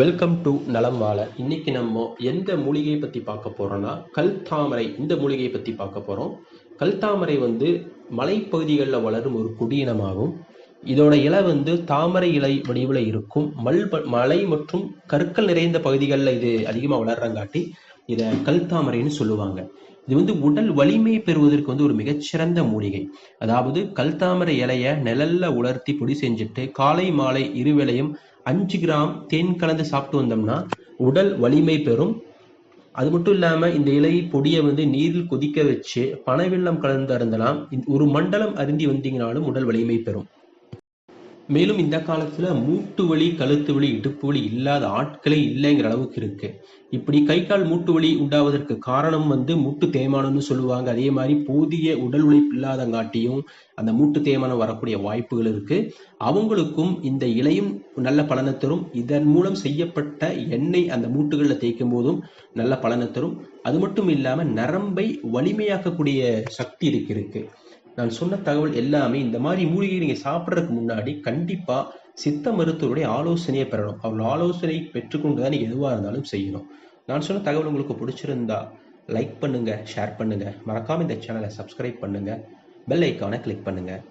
Welcome to நலம் வாழ இன்னைக்கு நம்ம எந்த மூலிகையை பத்தி பார்க்க போறோம்னா கல் தாமரை இந்த மூலிகையை பத்தி பார்க்க போறோம். கல் தாமரை வந்து மலைப்பகுதிகளில் வளரும் ஒரு குடியினமாகும். இதோட இலை வந்து தாமரை இலை வடிவில் இருக்கும். மல் மலை மற்றும் கற்கள் நிறைந்த பகுதிகளில் இது அதிகமாக வளர்றங்காட்டி இதை கல் தாமரைன்னு சொல்லுவாங்க. இது வந்து உடல் வலிமை பெறுவதற்கு வந்து ஒரு மிகச்சிறந்த மூலிகை. அதாவது கல் தாமரை இலையை நிழல்ல உலர்த்தி பொடி செஞ்சுட்டு காலை மாலை இருவேளையும் அஞ்சு கிராம் தேன் கலந்து சாப்பிட்டு வந்தோம்னா உடல் வலிமை பெறும். அது மட்டும் இல்லாமல் இந்த இலை பொடியை வந்து நீரில் கொதிக்க வச்சு பனவெல்லம் கலந்து அருந்தலாம். ஒரு மண்டலம் அருந்தி வந்தீங்கனாலும் உடல் வலிமை பெறும். மேலும் இந்த காலத்தில் மூட்டு வலி கழுத்து வலி இடுப்பு வலி இல்லாத ஆட்களே இல்லைங்கிற அளவுக்கு இருக்கு. இப்படி கை கால் மூட்டு வலி உண்டாவதற்கு காரணம் வந்து மூட்டு தேய்மானம்னு சொல்லுவாங்க. அதே மாதிரி போதிய உடல் உழைப்பு இல்லாதங்காட்டியும் அந்த மூட்டு தேய்மானம் வரக்கூடிய வாய்ப்புகள் இருக்கு. அவங்களுக்கும் இந்த இலையும் நல்ல பலனை தரும். இதன் மூலம் செய்யப்பட்ட எண்ணெய் அந்த மூட்டுகளில் தேய்க்கும் போதும் நல்ல பலனை தரும். அது மட்டும் இல்லாமல் நரம்பை வலிமையாக்கக்கூடிய சக்தி இருக்கு இருக்கு. நான் சொன்ன தகவல் எல்லாமே இந்த மாதிரி மூலிகை நீங்கள் சாப்பிட்றதுக்கு முன்னாடி கண்டிப்பாக சித்த மருத்துவருடைய ஆலோசனையை பெறணும். அவள் ஆலோசனை பெற்றுக்கொண்டு தான் நீங்கள் எதுவாக இருந்தாலும் செய்யணும். நான் சொன்ன தகவல் உங்களுக்கு பிடிச்சிருந்தா லைக் பண்ணுங்கள் ஷேர் பண்ணுங்கள் மறக்காம இந்த சேனலை சப்ஸ்கிரைப் பண்ணுங்கள் பெல் ஐக்கானை கிளிக் பண்ணுங்கள்